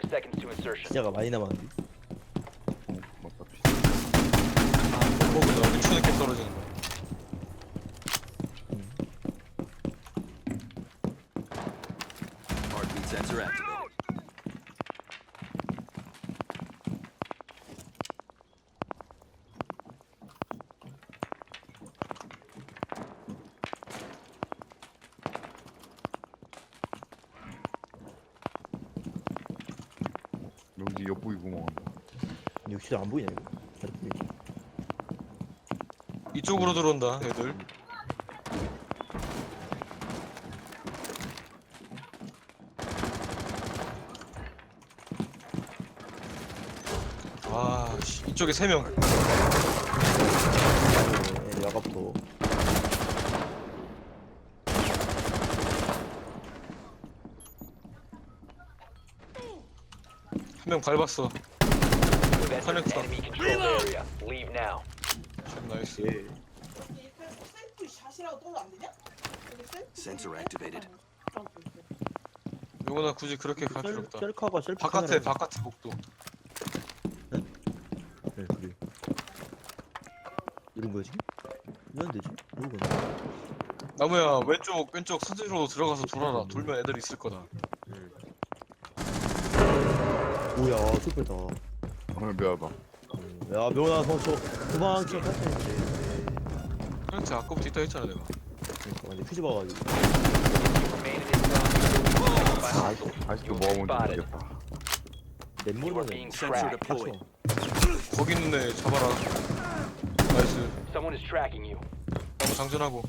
Five seconds to insertion. 시야가 많이 남았는데 어, 맞다. 뭐보다 우리 추늦게 떨어지는 거야. Heartbeat sensor activated. 여기 엿보기 구멍한다. 역시 안 보이냐 이거 잘 보이지. 이쪽으로 들어온다 애들. 아, 씨, 이쪽에 세 명. 네, 야갑도 한명 밟았어. You've entered Connect enemy controlled area. Leave now. 참 나이스. 예 샷이라고 떠도 안 되냐? 여기 셀프 Sensor activated. 요거나 굳이 그렇게 갈 필요 없다. 셀카가 셀프 바깥에 카메라지. 바깥에 복도. 네 그래 이런 거지? 왜안 되지? 모르겠네 나무야 왼쪽 왼쪽 선지로 들어가서 돌아라. 돌면 애들 있을 거다. 뭐야 super 다 오늘 미안하다. 야 명훈아 너저 도망쳐 탈 텐데 그렇지 아까부터 있다 했잖아 내가. 그러니까 완전 퓨즈 봐가지고. 내 You are 모르면 being Sensor tracked. deployed. 거기 있는 애 잡아라. 나이스. Someone is tracking you. 나무 장전하고.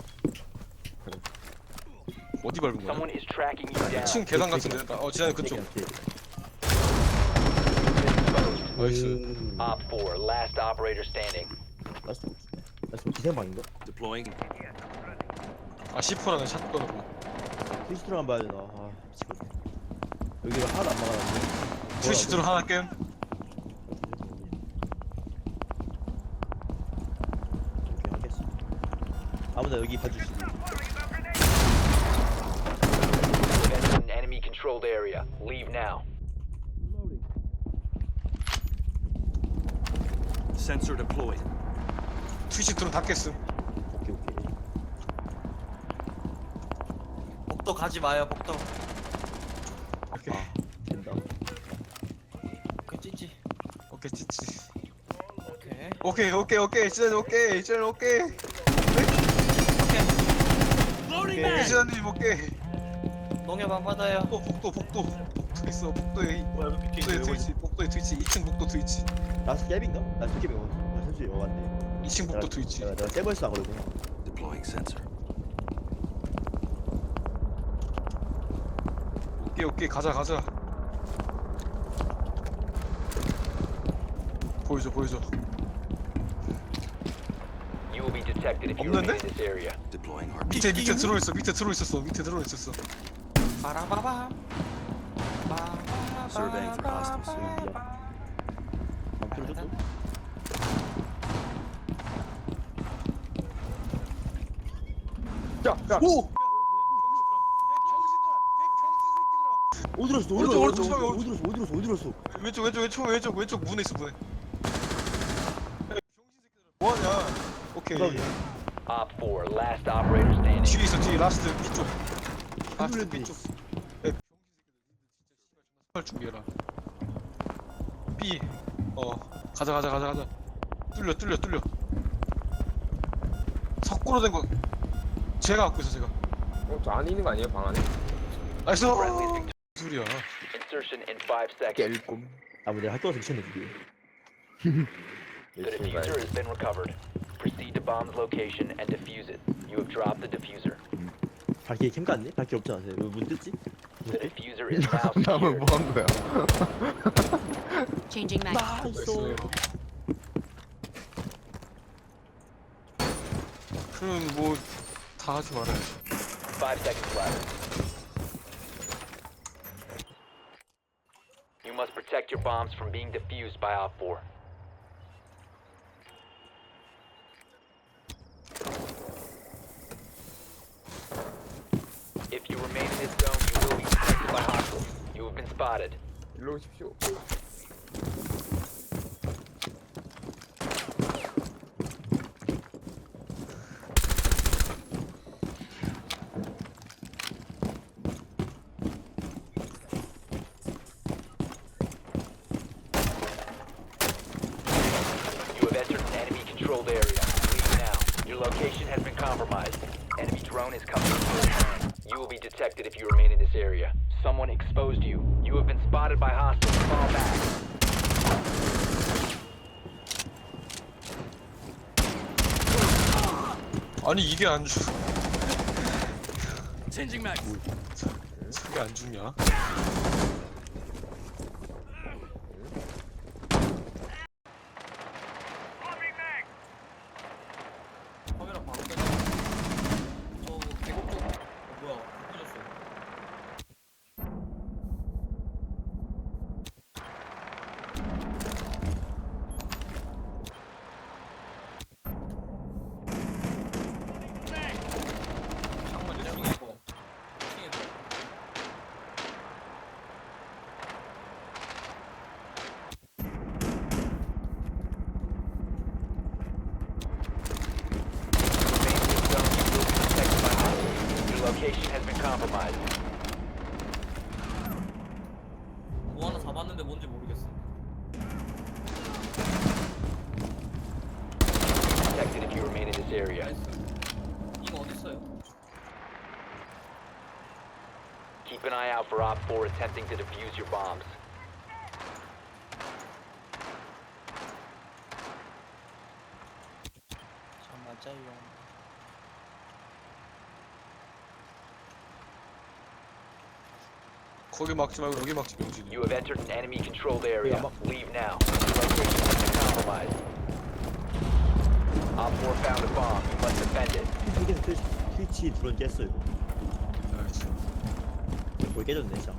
어디 밟은 거야? Someone is tracking you down. 2층 계단 같은데. 어 지난해 그쪽. 나이스. 음. Op 4, last operator standing. 라스트 라스트 기생방인가? Deploying. 아 C4라는 샷건으로. 트위치 들어간 봐야 되나 아 미치겠네 여기가 하나도 안 막아놨네 트위시드로 하나 겜. 오케이 하겠어 아무나 여기 봐주시지 You've entered an enemy controlled area. Leave now. Sensor deployed. 트위시드로 다 깼음. 오케이 오케이 복도 가지 마요 복도 이렇게. 된다 그 찌찌 오케이 찌찌. 오케이 오케이 오케이 오케이 지난 오케이 지난 오케이. 오케이 지난님 오케이. 농협 안 받아요 어 복도 복도 있어. 복도에 뭐야 복도에 트위치 복도에 트위치. 2층 복도 트위치. 라스트 갭인가? 라스트 갭이 어 아, 솔직히 어 맞네 2층 복도 내가- 트위치. 내가, 내가 세버에서 나가려구나 Deploying sensor. 오케이 오케이. 가자 가자. 보여줘 보여줘. You will be detected if you 없는데? remain in this area. Deploying heartbeat. 밑에 밑에 들어 있어 밑에 들어 있었어 밑에 들어 있었어. 빠라바밤 Surveying for hostiles. 안 뚫어줬어? 오! 어디 들었어? 어디 오른쪽, 들었어? 오른쪽, 어디 들었어? 어디 들었어? 어디 들었어? 왼쪽 왼쪽 왼쪽 왼쪽 왼쪽 문에 있어 문에 뭐하냐 오케이. Op 4, last operator standing. 뒤에 있어 뒤에 라스트 B쪽 라스트. B쪽 에, 할 준비해라 B 어 가자 가자 가자 가자 뚫려 뚫려 뚫려 석고로 된거 제가 갖고 있어 제가 어, 저 안에 있는 거 아니에요? 방 안에? 나이스 Friendly is 소리야 Insertion in 5 seconds. 깰꿈. 아, 뭐 내가 학교가서 미쳤네 그게. The diffuser has been recovered. Proceed to bomb's location and defuse it. You have dropped the diffuser. 밝게 캠 갔네? 밝게 없잖아. 왜문 뜯지? The diffuser is now 남은 secured. 뭐한 거야? Changing mag. 나이스. 그럼 뭐다 하지 말아야지 5 seconds left. You must protect your bombs from being defused by Op 4. remain in this zone, you will be protected by hostiles. You have been spotted. Lose fuel. Area. Leave now. Your location has been compromised. Enemy drone is coming. You will be detected if you remain in this area. Someone exposed you. You have been spotted by hostiles. Fall back. 아니 이게 안 죽. Changing mag. 이게 안 죽냐? compromised. 뭐 하나 잡았는데 뭔지 모르겠어. Detected if you remain in this area. 나이스. 이거 어디 있어요? Keep an eye out for Op 4 attempting to defuse your bombs. 거기 막지 말고 여기 막지 병신이. You have entered an enemy controlled area. Yeah, I'm- Leave now. Your location has been compromised. Op 4 found a bomb. You must defend it. 트위치 트위치 드론 깼어 이거 알겠어. 뭘 깨졌네 진짜